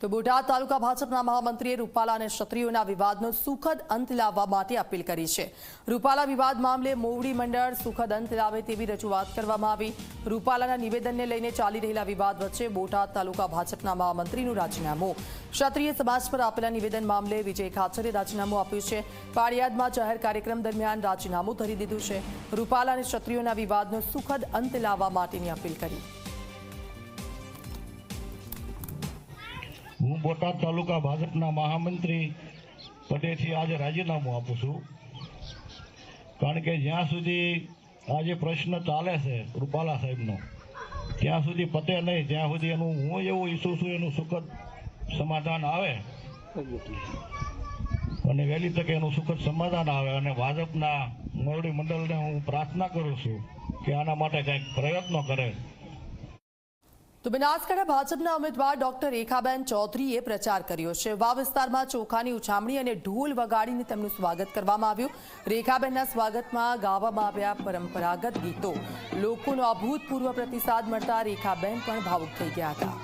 તો બોટાદ તાલુકા ભાજપના મહામંત્રીએ રૂપાલા અને ક્ષત્રિયોના વિવાદનો સુખદ અંત લાવવા માટે અપીલ કરી છે. રૂપાલા વિવાદ મામલે મોવડી મંડળ સુખદ અંત લાવે તેવી રજૂઆત કરવામાં આવી. રૂપાલાના નિવેદનને લઈને ચાલી રહેલા વિવાદ વચ્ચે બોટાદ તાલુકા ભાજપના મહામંત્રીનું રાજીનામું. ક્ષત્રિય સમાજ પર આપેલા નિવેદન મામલે વિજય ખાચરે રાજીનામું આપ્યું છે. પાળિયાદમાં જાહેર કાર્યક્રમ દરમિયાન રાજીનામું ધરી દીધું છે. રૂપાલા અને ક્ષત્રિયોના વિવાદનો સુખદ અંત લાવવા માટેની અપીલ કરી. હું બોટાદ તાલુકા ભાજપના મહામંત્રી પદેથી આજે રાજીનામું આપું છું. કારણ કે જ્યાં સુધી આ જે પ્રશ્ન ચાલે છે રૂપાલા સાહેબનો, ત્યાં સુધી પતે નહીં, ત્યાં સુધી એનું હું એવું ઈચ્છું છું એનું સુખદ સમાધાન આવે. અને વહેલી તકે એનું સુખદ સમાધાન આવે અને ભાજપના મોરડી મંડળને હું પ્રાર્થના કરું છું કે આના માટે કંઈક પ્રયત્નો કરે. તો બનાસકાંઠા ભાજપના ઉમેદવાર ડોક્ટર રેખાબેન ચૌધરીએ પ્રચાર કર્યો છે. વા વિસ્તારમાં ચોખાની ઉછામણી અને ઢોલ વગાડીને તેમનું સ્વાગત કરવામાં આવ્યું. રેખાબેનના સ્વાગતમાં ગાવામાં આવ્યા પરંપરાગત ગીતો. લોકોનો અભૂતપૂર્વ પ્રતિસાદ મળતા રેખાબેન પણ ભાવુક થઈ ગયા હતા.